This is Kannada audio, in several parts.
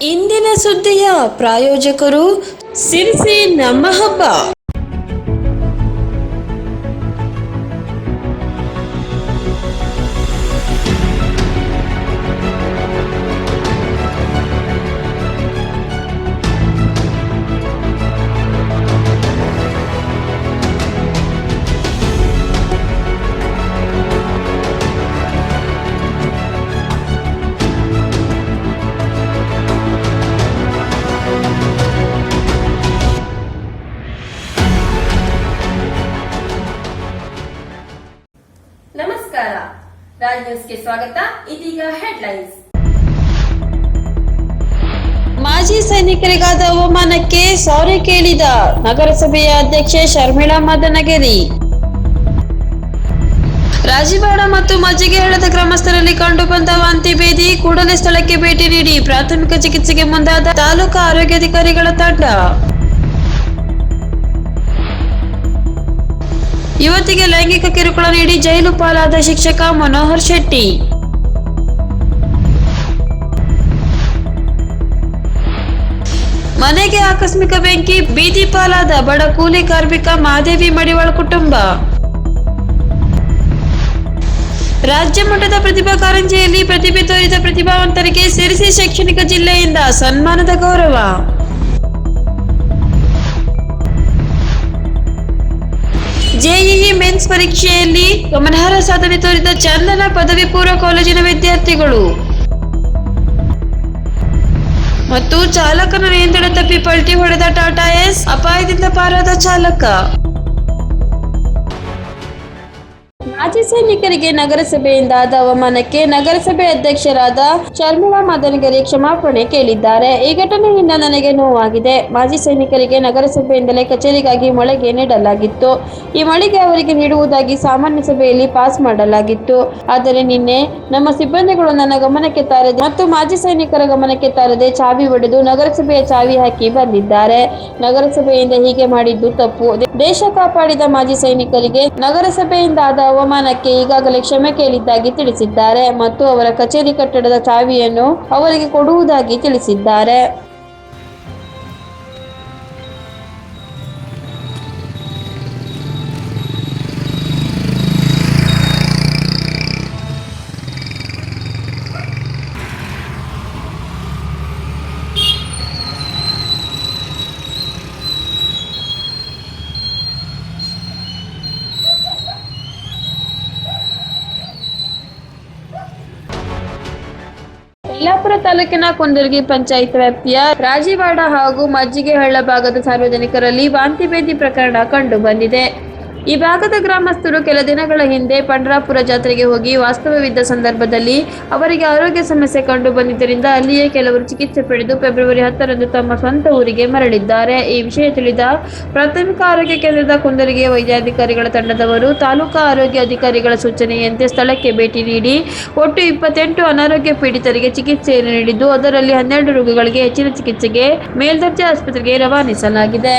ಇಂದಿನ ಸುದ್ದಿಯ ಪ್ರಾಯೋಜಕರು ಸಿರಿಸಿ ನಮ್ಮ ಹಬ್ಬ ನ್ಯೂಸ್ಗೆ ಸ್ವಾಗತ. ಇದೀಗ ಹೆಡ್ಲೈನ್ಸ್. ಮಾಜಿ ಸೈನಿಕರಿಗಾದ ಅವಮಾನಕ್ಕೆ ಸಾರಿ ಕೇಳಿದ ನಗರಸಭೆಯ ಅಧ್ಯಕ್ಷೆ ಶರ್ಮಿಳಾ ಮದನಗಿರಿ. ರಾಜೀವಾಡ ಮತ್ತು ಮಜ್ಜಿಗೆಹಳ್ಳದ ಗ್ರಾಮಸ್ಥರಲ್ಲಿ ಕಂಡುಬಂದ ವಾಂತಿ ಭೇದಿ, ಕೂಡಲೇ ಸ್ಥಳಕ್ಕೆ ಭೇಟಿ ನೀಡಿ ಪ್ರಾಥಮಿಕ ಚಿಕಿತ್ಸೆಗೆ ಮುಂದಾದ ತಾಲೂಕು ಆರೋಗ್ಯಾಧಿಕಾರಿಗಳ ತಂಡ. ಯುವತಿಗೆ ಲೈಂಗಿಕ ಕಿರುಕುಳ ನೀಡಿ ಜೈಲು ಪಾಲಾದ ಶಿಕ್ಷಕ ಮನೋಹರ್ ಶೆಟ್ಟಿ. ಮನೆಗೆ ಆಕಸ್ಮಿಕ ಬೆಂಕಿ, ಬೀದಿ ಪಾಲಾದ ಬಡ ಕೂಲಿ ಕಾರ್ಮಿಕ ಮಾದೇವಿ ಮಡಿವಾಳ ಕುಟುಂಬ. ರಾಜ್ಯ ಮಟ್ಟದ ಪ್ರತಿಭಾ ಕಾರಂಜಿಯಲ್ಲಿ ಪ್ರತಿಭೆ ತೋರಿದ ಪ್ರತಿಭಾವಂತರಿಗೆ ಸಿರಿಸಿ ಶೈಕ್ಷಣಿಕ ಜಿಲ್ಲೆಯಿಂದ ಸನ್ಮಾನದ ಗೌರವ. ಮೆನ್ಸ್ ಪರೀಕ್ಷೆಯಲ್ಲಿ ಗಮನಾರ್ಹ ಸಾಧನೆ ತೋರಿದ ಚಂದನ ಪದವಿ ಪೂರ್ವ ಕಾಲೇಜಿನ ವಿದ್ಯಾರ್ಥಿಗಳು. ಮತ್ತು ಚಾಲಕನ ನಿಯಂತ್ರಣ ತಪ್ಪಿ ಪಲ್ಟಿ ಹೊಡೆದ ಟಾಟಾ ಎಸ್, ಅಪಾಯದಿಂದ ಪಾರಾದ ಚಾಲಕ. ಮಾಜಿ ಸೈನಿಕರಿಗೆ ನಗರಸಭೆಯಿಂದ ಆದ ಅವಮಾನಕ್ಕೆ ನಗರಸಭೆ ಅಧ್ಯಕ್ಷರಾದ ಶರ್ಮಿಳಾ ಮಾದನಗರಿ ಕ್ಷಮಾಪಣೆ ಕೇಳಿದ್ದಾರೆ. ಈ ಘಟನೆಯಿಂದ ನನಗೆ ನೋವಾಗಿದೆ. ಮಾಜಿ ಸೈನಿಕರಿಗೆ ನಗರಸಭೆಯಿಂದಲೇ ಕಚೇರಿಗಾಗಿ ಮಳೆಗೆ ನೀಡಲಾಗಿತ್ತು. ಈ ಮಳಿಗೆ ಅವರಿಗೆ ನೀಡುವುದಾಗಿ ಸಾಮಾನ್ಯ ಸಭೆಯಲ್ಲಿ ಪಾಸ್ ಮಾಡಲಾಗಿತ್ತು. ಆದರೆ ನಿನ್ನೆ ನಮ್ಮ ಸಿಬ್ಬಂದಿಗಳು ನನ್ನ ಗಮನಕ್ಕೆ ತಾರದೆ ಮತ್ತು ಮಾಜಿ ಸೈನಿಕರ ಗಮನಕ್ಕೆ ತಾರದೆ ಚಾವಿ ಒಡೆದು ನಗರಸಭೆಯ ಚಾವಿ ಹಾಕಿ ಬಂದಿದ್ದಾರೆ. ನಗರಸಭೆಯಿಂದ ಹೀಗೆ ಮಾಡಿದ್ದು ತಪ್ಪು. ದೇಶ ಕಾಪಾಡಿದ ಮಾಜಿ ಸೈನಿಕರಿಗೆ ನಗರಸಭೆಯಿಂದ ಆದ ಅವಮಾನಕ್ಕೆ ಈಗಾಗಲೇ ಕ್ಷಮೆ ಕೇಳಿದ್ದಾಗಿ ತಿಳಿಸಿದ್ದಾರೆ ಮತ್ತು ಅವರ ಕಚೇರಿ ಕಟ್ಟಡದ ಚಾವಿಯನ್ನು ಅವರಿಗೆ ಕೊಡುವುದಾಗಿ ತಿಳಿಸಿದ್ದಾರೆ. ಯಲ್ಲಾಪುರ ತಾಲೂಕಿನ ಕುಂದರ್ಗಿ ಪಂಚಾಯತ್ ವ್ಯಾಪ್ತಿಯ ರಾಜೀವಾಡ ಹಾಗೂ ಮಜ್ಜಿಗೆಹಳ್ಳ ಭಾಗದ ಸಾರ್ವಜನಿಕರಲ್ಲಿ ವಾಂತಿ ಭೇದಿ ಪ್ರಕರಣ ಕಂಡು ಬಂದಿದೆ. ಈ ಭಾಗದ ಗ್ರಾಮಸ್ಥರು ಕೆಲ ದಿನಗಳ ಹಿಂದೆ ಪಂಡ್ರಾಪುರ ಜಾತ್ರೆಗೆ ಹೋಗಿ ವಾಸ್ತವ್ಯವಿದ್ದ ಸಂದರ್ಭದಲ್ಲಿ ಅವರಿಗೆ ಆರೋಗ್ಯ ಸಮಸ್ಯೆ ಕಂಡು ಬಂದಿದ್ದರಿಂದ ಅಲ್ಲಿಯೇ ಕೆಲವರು ಚಿಕಿತ್ಸೆ ಪಡೆದು ಫೆಬ್ರವರಿ ಹತ್ತರಂದು ತಮ್ಮ ಸ್ವಂತ ಊರಿಗೆ ಮರಳಿದ್ದಾರೆ. ಈ ವಿಷಯ ತಿಳಿದ ಪ್ರಾಥಮಿಕ ಆರೋಗ್ಯ ಕೇಂದ್ರದ ಕುಂದರಿಗೆ ವೈದ್ಯಾಧಿಕಾರಿಗಳ ತಂಡದವರು ತಾಲೂಕಾ ಆರೋಗ್ಯ ಅಧಿಕಾರಿಗಳ ಸೂಚನೆಯಂತೆ ಸ್ಥಳಕ್ಕೆ ಭೇಟಿ ನೀಡಿ ಒಟ್ಟು ಇಪ್ಪತ್ತೆಂಟು ಅನಾರೋಗ್ಯ ಪೀಡಿತರಿಗೆ ಚಿಕಿತ್ಸೆಯನ್ನು ನೀಡಿದ್ದು, ಅದರಲ್ಲಿ ಹನ್ನೆರಡು ರೋಗಿಗಳಿಗೆ ಹೆಚ್ಚಿನ ಚಿಕಿತ್ಸೆಗೆ ಮೇಲ್ದರ್ಜೆ ಆಸ್ಪತ್ರೆಗೆ ರವಾನಿಸಲಾಗಿದೆ.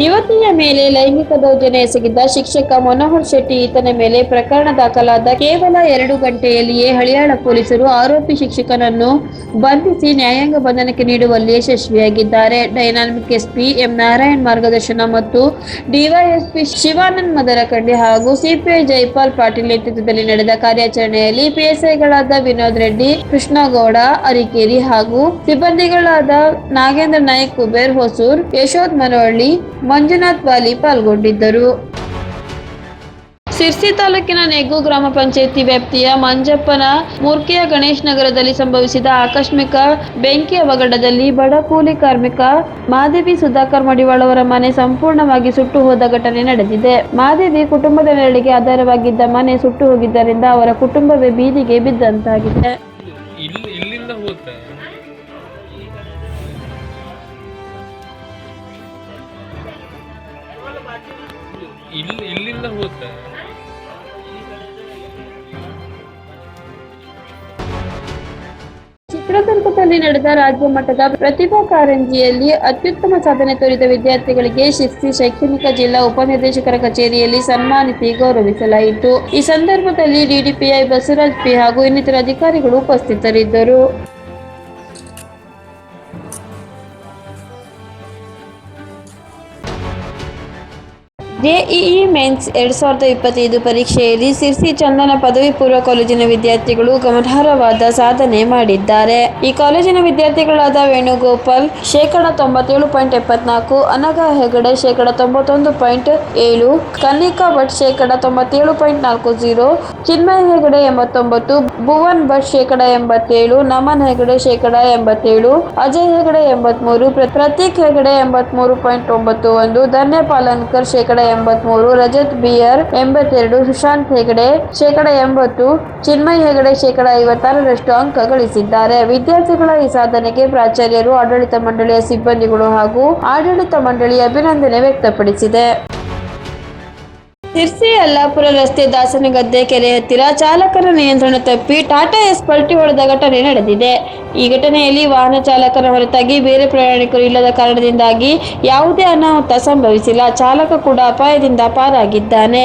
ಯುವತಿಯ ಮೇಲೆ ಲೈಂಗಿಕ ದೌರ್ಜನ್ಯ ಎಸಗಿದ್ದ ಶಿಕ್ಷಕ ಮನೋಹರ್ ಶೆಟ್ಟಿ ಈತನ ಮೇಲೆ ಪ್ರಕರಣ ದಾಖಲಾದ ಕೇವಲ ಎರಡು ಗಂಟೆಯಲ್ಲಿಯೇ ಹಳಿಯಾಳ ಪೊಲೀಸರು ಆರೋಪಿ ಶಿಕ್ಷಕನನ್ನು ಬಂಧಿಸಿ ನ್ಯಾಯಾಂಗ ಬಂಧನಕ್ಕೆ ನೀಡುವಲ್ಲಿ ಯಶಸ್ವಿಯಾಗಿದ್ದಾರೆ. ಡೈನಾಮಿಕ್ ಎಸ್ಪಿ ಎಂ ನಾರಾಯಣ್ ಮಾರ್ಗದರ್ಶನ ಮತ್ತು ಡಿವೈಎಸ್ಪಿ ಶಿವಾನಂದ್ ಮದರಕಂಡಿ ಹಾಗೂ ಸಿಪಿಐ ಜೈಪಾಲ್ ಪಾಟೀಲ್ ನೇತೃತ್ವದಲ್ಲಿ ನಡೆದ ಕಾರ್ಯಾಚರಣೆಯಲ್ಲಿ ಪಿಎಸ್ಐಗಳಾದ ವಿನೋದ್ ರೆಡ್ಡಿ, ಕೃಷ್ಣಗೌಡ, ಅರಿಕೇರಿ ಹಾಗೂ ಸಿಬ್ಬಂದಿಗಳಾದ ನಾಗೇಂದ್ರ ನಾಯಕ್, ಕುಬೇರ್ ಹೊಸೂರ್, ಯಶೋದ್ ಮನವಳ್ಳಿ ಮಂಜುನಾಥ್ ವಾಲಿ ಪಾಲ್ಗೊಂಡಿದ್ದರು. ಸಿರ್ಸಿ ತಾಲೂಕಿನ ನೆಗು ಗ್ರಾಮ ಪಂಚಾಯಿತಿ ವ್ಯಾಪ್ತಿಯ ಮಂಜಪ್ಪನ ಮೂರ್ಕಿಯ ಗಣೇಶ್ ನಗರದಲ್ಲಿ ಸಂಭವಿಸಿದ ಆಕಸ್ಮಿಕ ಬೆಂಕಿ ಅವಘಡದಲ್ಲಿ ಬಡ ಕೂಲಿ ಕಾರ್ಮಿಕ ಮಾದೇವಿ ಸುಧಾಕರ್ ಮಡಿವಾಳ್ ಅವರ ಮನೆ ಸಂಪೂರ್ಣವಾಗಿ ಸುಟ್ಟು ಹೋದ ಘಟನೆ ನಡೆದಿದೆ. ಮಾದೇವಿ ಕುಟುಂಬದ ನೆರಳಿಗೆ ಆಧಾರವಾಗಿದ್ದ ಮನೆ ಸುಟ್ಟು ಹೋಗಿದ್ದರಿಂದ ಅವರ ಕುಟುಂಬವೇ ಬೀದಿಗೆ ಬಿದ್ದಂತಾಗಿದೆ. ಇಲ್ಲಿ ಇಲ್ಲಿಂದ ಹೋಗುತ್ತೆ ಚಿತ್ರದುರ್ಗದಲ್ಲಿ ನಡೆದ ರಾಜ್ಯ ಮಟ್ಟದ ಪ್ರತಿಭಾ ಕಾರಂಜಿಯಲ್ಲಿ ಅತ್ಯುತ್ತಮ ಸಾಧನೆ ತೋರಿದ ವಿದ್ಯಾರ್ಥಿಗಳಿಗೆ ಶಿಸ್ತಿ, ಶೈಕ್ಷಣಿಕ ಜಿಲ್ಲಾ ಉಪನಿರ್ದೇಶಕರ ಕಚೇರಿಯಲ್ಲಿ ಸನ್ಮಾನಿಸಿ ಗೌರವಿಸಲಾಯಿತು. ಈ ಸಂದರ್ಭದಲ್ಲಿ ಡಿಡಿಪಿಐ ಬಸವರಾಜ್ ಪಿ ಹಾಗೂ ಇನ್ನಿತರ ಅಧಿಕಾರಿಗಳು ಉಪಸ್ಥಿತರಿದ್ದರು. ಜೆಇಇ ಮೆನ್ಸ್ ಎರಡ್ ಸಾವಿರದ ಇಪ್ಪತ್ತೈದು ಪರೀಕ್ಷೆಯಲ್ಲಿ ಸಿರ್ಸಿ ಚಂದನ ಪದವಿ ಪೂರ್ವ ಕಾಲೇಜಿನ ವಿದ್ಯಾರ್ಥಿಗಳು ಗಮನಾರ್ಹವಾದ ಸಾಧನೆ ಮಾಡಿದ್ದಾರೆ. ಈ ಕಾಲೇಜಿನ ವಿದ್ಯಾರ್ಥಿಗಳಾದ ವೇಣುಗೋಪಾಲ್, ಶೇಕಡ ತೊಂಬತ್ತೇಳು ಪಾಯಿಂಟ್ ಎಪ್ಪತ್ನಾಲ್ಕು ಅನಗ ಹೆಗಡೆ, ಶೇಕಡ ತೊಂಬತ್ತೊಂದು ಪಾಯಿಂಟ್ ಏಳು ಕನಿಕಾ ಭಟ್, ಶೇಕಡ ತೊಂಬತ್ತೇಳು ಪಾಯಿಂಟ್ ನಾಲ್ಕು ಜೀರೋ, ಚಿನ್ಮಯ ಹೆಗಡೆ ಎಂಬತ್ತೊಂಬತ್ತು, ಭುವನ್ ಭಟ್, ಶೇಕಡ ಎಂಬತ್ತೇಳು, ನಮನ್ ಹೆಗಡೆ, ಶೇಕಡ ಎಂಬತ್ತೇಳು, ಅಜಯ್ ಹೆಗಡೆ ಎಂಬತ್ಮೂರು, ಪ್ರ- ಪ್ರತೀಕ್ ಹೆಗಡೆ ಎಂಬತ್ಮೂರು ಪಾಯಿಂಟ್ ಒಂಬತ್ತು ಒಂದು ಧನ್ಯ ಪಾಲನ್ಕರ್ ಶೇಕಡ ಎಂಬತ್ಮೂರು, ರಜತ್ ಬಿಯರ್ ಎಂಬತ್ತೆರಡು, ಸುಶಾಂತ್ ಹೆಗಡೆ ಶೇಕಡ ಎಂಬತ್ತು, ಚಿನ್ಮಯ್ ಹೆಗಡೆ ಶೇಕಡ ಐವತ್ತಾರರಷ್ಟು ಅಂಕ ಗಳಿಸಿದ್ದಾರೆ. ವಿದ್ಯಾರ್ಥಿಗಳ ಈ ಸಾಧನೆಗೆ ಪ್ರಾಚಾರ್ಯರು ಆಡಳಿತ ಮಂಡಳಿಯ ಸಿಬ್ಬಂದಿಗಳು ಹಾಗೂ ಆಡಳಿತ ಮಂಡಳಿ ಅಭಿನಂದನೆ ವ್ಯಕ್ತಪಡಿಸಿದೆ. ಸಿರ್ಸಿ ಯಲ್ಲಾಪುರ ರಸ್ತೆ ದಾಸನಗದ್ದೆ ಕೆರೆ ಹತ್ತಿರ ಚಾಲಕರ ನಿಯಂತ್ರಣ ತಪ್ಪಿ ಟಾಟಾ ಎಸ್ ಪಲ್ಟಿ ಹೊಡೆದ ಘಟನೆ ನಡೆದಿದೆ. ಈ ಘಟನೆಯಲ್ಲಿ ವಾಹನ ಚಾಲಕರ ಹೊರತಾಗಿ ಬೇರೆ ಪ್ರಯಾಣಿಕರು ಇಲ್ಲದ ಕಾರಣದಿಂದಾಗಿ ಯಾವುದೇ ಅನಾಹುತ ಸಂಭವಿಸಿಲ್ಲ. ಚಾಲಕ ಕೂಡ ಅಪಾಯದಿಂದ ಪಾರಾಗಿದ್ದಾನೆ.